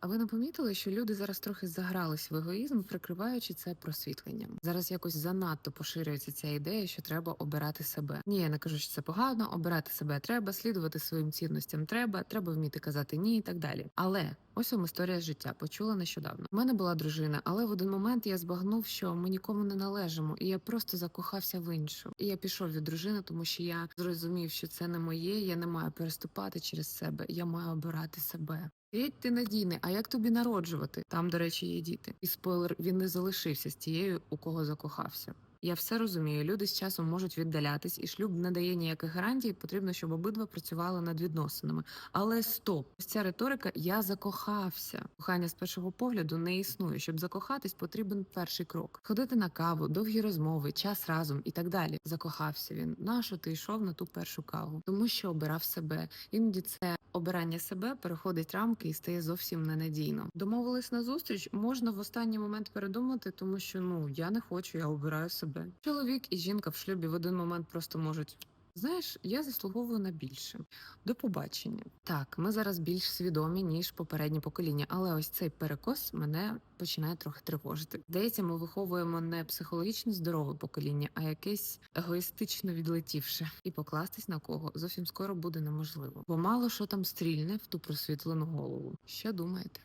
А ви не помітили, що люди зараз трохи загрались в егоїзм, прикриваючи це просвітленням? Зараз якось занадто поширюється ця ідея, що треба обирати себе. Ні, я не кажу, що це погано. Обирати себе треба, слідувати своїм цінностям треба, треба вміти казати ні і так далі. Але ось вам історія з життя. Почула нещодавно. У мене була дружина, але в один момент я збагнув, що ми нікому не належимо, і я просто закохався в іншу. І я пішов від дружини, тому що я зрозумів, що це не моє. Я не маю переступати через себе. Я маю обирати себе. Геть ти надійний, а як тобі народжувати? Там, до речі, є діти. І спойлер, він не залишився з тією, у кого закохався. Я все розумію. Люди з часом можуть віддалятись, і шлюб не дає ніяких гарантій. Потрібно, щоб обидва працювали над відносинами. Але стоп, ось ця риторика я закохався. Кохання з першого погляду не існує. Щоб закохатись, потрібен перший крок: ходити на каву, довгі розмови, час разом і так далі. Закохався він. Нащо ти йшов на ту першу каву? Тому що обирав себе. Іноді це обирання себе переходить рамки і стає зовсім ненадійно. Домовились на зустріч, можна в останній момент передумати, тому що ну я не хочу, я обираю себе. Чоловік і жінка в шлюбі в один момент просто можуть. Знаєш, я заслуговую на більше. До побачення. Так, ми зараз більш свідомі ніж попереднє покоління, але ось цей перекос мене починає трохи тривожити. Здається, ми виховуємо не психологічно здорове покоління, а якесь егоїстично відлетівше. І покластись на кого зовсім скоро буде неможливо, бо мало що там стрільне в ту просвітлену голову. Що думаєте?